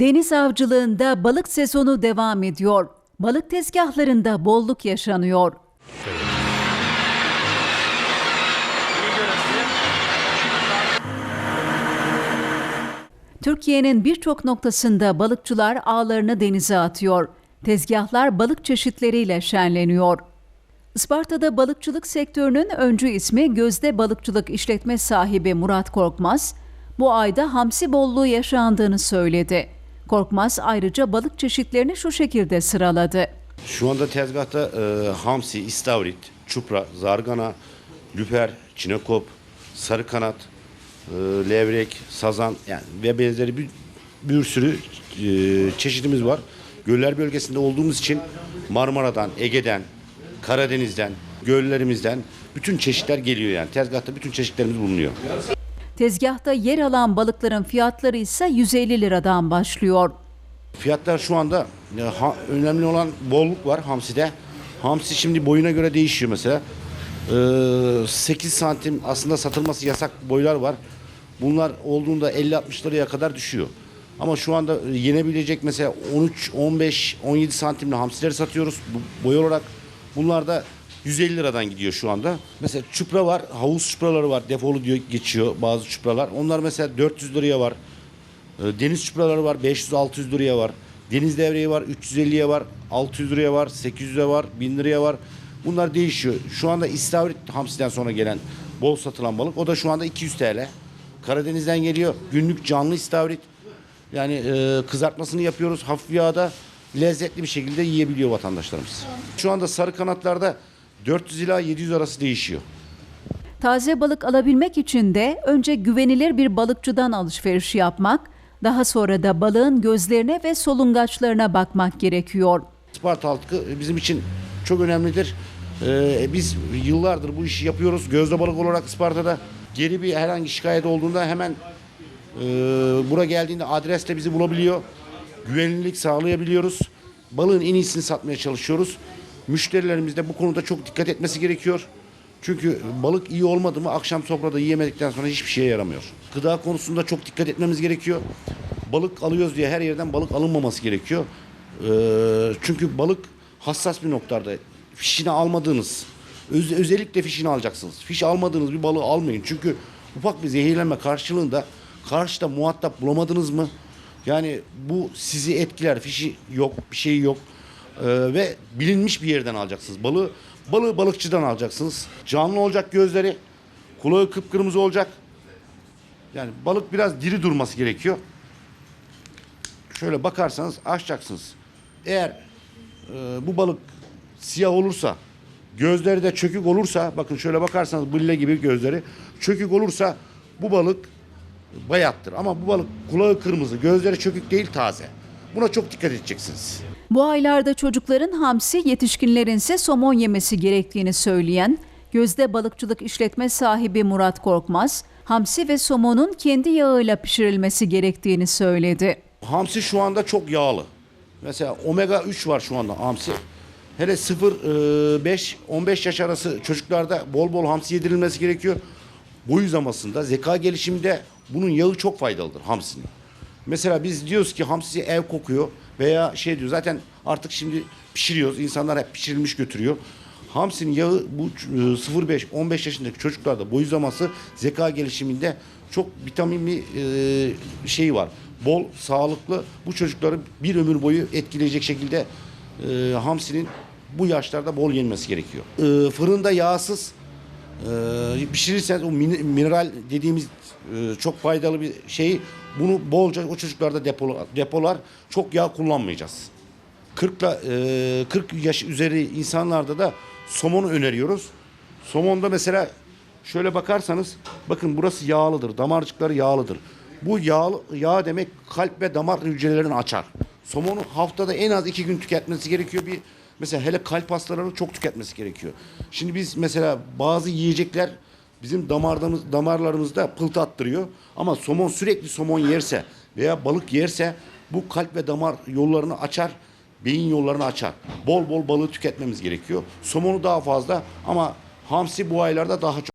Deniz avcılığında balık sezonu devam ediyor. Balık tezgahlarında bolluk yaşanıyor. Türkiye'nin birçok noktasında balıkçılar ağlarını denize atıyor. Tezgahlar balık çeşitleriyle şenleniyor. Isparta'da balıkçılık sektörünün öncü ismi Gözde Balıkçılık İşletme sahibi Murat Korkmaz, bu ayda hamsi bolluğu yaşandığını söyledi. Korkmaz ayrıca balık çeşitlerini şu şekilde sıraladı. Şu anda tezgahta e, hamsi, istavrit, çupra, zargana, lüper, çinekop, sarı kanat, e, levrek, sazan yani ve benzeri bir, bir sürü e, çeşidimiz var. Göller bölgesinde olduğumuz için Marmara'dan, Ege'den, Karadeniz'den, göllerimizden bütün çeşitler geliyor yani. Tezgahta bütün çeşitlerimiz bulunuyor. Tezgahta yer alan balıkların fiyatları ise 150 liradan başlıyor. Fiyatlar şu anda e, önemli olan bolluk var hamside. Hamsi şimdi boyuna göre değişiyor mesela. Ee, 8 santim aslında satılması yasak boylar var. Bunlar olduğunda 50-60 liraya kadar düşüyor. Ama şu anda yenebilecek mesela 13, 15, 17 santimli hamsileri satıyoruz boy olarak. Bunlar da 150 liradan gidiyor şu anda. Mesela çupra var, havuz çupraları var. Defolu diyor geçiyor bazı çupralar. Onlar mesela 400 liraya var. E, Deniz çupraları var 500-600 liraya var. Deniz devreği var 350'ye var. 600 liraya var. 800'e var. 1000 liraya var. Bunlar değişiyor. Şu anda istavrit hamsiden sonra gelen bol satılan balık. O da şu anda 200 TL. Karadeniz'den geliyor. Günlük canlı istavrit. Yani e, kızartmasını yapıyoruz hafif yağda. Lezzetli bir şekilde yiyebiliyor vatandaşlarımız. Şu anda sarı kanatlarda 400 ila 700 arası değişiyor. Taze balık alabilmek için de önce güvenilir bir balıkçıdan alışveriş yapmak, daha sonra da balığın gözlerine ve solungaçlarına bakmak gerekiyor. Isparta halkı bizim için çok önemlidir. Ee, biz yıllardır bu işi yapıyoruz. Gözde balık olarak Isparta'da geri bir herhangi şikayet olduğunda hemen e, bura geldiğinde adresle bizi bulabiliyor. Güvenilirlik sağlayabiliyoruz. Balığın en iyisini satmaya çalışıyoruz. Müşterilerimiz de bu konuda çok dikkat etmesi gerekiyor. Çünkü balık iyi olmadı mı akşam sofrada yiyemedikten sonra hiçbir şeye yaramıyor. Gıda konusunda çok dikkat etmemiz gerekiyor. Balık alıyoruz diye her yerden balık alınmaması gerekiyor. Ee, çünkü balık hassas bir noktada. Fişini almadığınız, öz- özellikle fişini alacaksınız. Fiş almadığınız bir balığı almayın. Çünkü ufak bir zehirlenme karşılığında karşıda muhatap bulamadınız mı? Yani bu sizi etkiler. Fişi yok, bir şey yok. Ee, ve bilinmiş bir yerden alacaksınız. Balığı balığı balıkçıdan alacaksınız. Canlı olacak gözleri. Kulağı kıpkırmızı olacak. Yani balık biraz diri durması gerekiyor. Şöyle bakarsanız açacaksınız. Eğer e, bu balık siyah olursa, gözleri de çökük olursa, bakın şöyle bakarsanız bille gibi gözleri çökük olursa bu balık bayattır. Ama bu balık kulağı kırmızı, gözleri çökük değil taze. Buna çok dikkat edeceksiniz. Bu aylarda çocukların hamsi, yetişkinlerin ise somon yemesi gerektiğini söyleyen Gözde Balıkçılık İşletme sahibi Murat Korkmaz, hamsi ve somonun kendi yağıyla pişirilmesi gerektiğini söyledi. Hamsi şu anda çok yağlı. Mesela omega 3 var şu anda hamsi. Hele 0-5 15 yaş arası çocuklarda bol bol hamsi yedirilmesi gerekiyor. Boy uzamasında, zeka gelişiminde bunun yağı çok faydalıdır hamsinin. Mesela biz diyoruz ki hamsi ev kokuyor veya şey diyor zaten artık şimdi pişiriyoruz. İnsanlar hep pişirilmiş götürüyor. Hamsinin yağı bu e, 0-5-15 yaşındaki çocuklarda boy uzaması, zeka gelişiminde çok vitaminli e, şeyi var. Bol, sağlıklı bu çocukları bir ömür boyu etkileyecek şekilde e, hamsinin bu yaşlarda bol yenmesi gerekiyor. E, fırında yağsız ee, pişirirseniz o min- mineral dediğimiz e, çok faydalı bir şeyi bunu bolca o çocuklarda depolar, depolar çok yağ kullanmayacağız. 40 ile 40 yaş üzeri insanlarda da somonu öneriyoruz. Somonda mesela şöyle bakarsanız bakın burası yağlıdır. Damarcıkları yağlıdır. Bu yağ, yağ demek kalp ve damar hücrelerini açar. Somonu haftada en az iki gün tüketmesi gerekiyor. Bir mesela hele kalp hastalarının çok tüketmesi gerekiyor. Şimdi biz mesela bazı yiyecekler bizim damarlarımız, damarlarımızda pıhtı attırıyor. Ama somon sürekli somon yerse veya balık yerse bu kalp ve damar yollarını açar beyin yollarını açar. Bol bol balığı tüketmemiz gerekiyor. Somonu daha fazla ama hamsi bu aylarda daha çok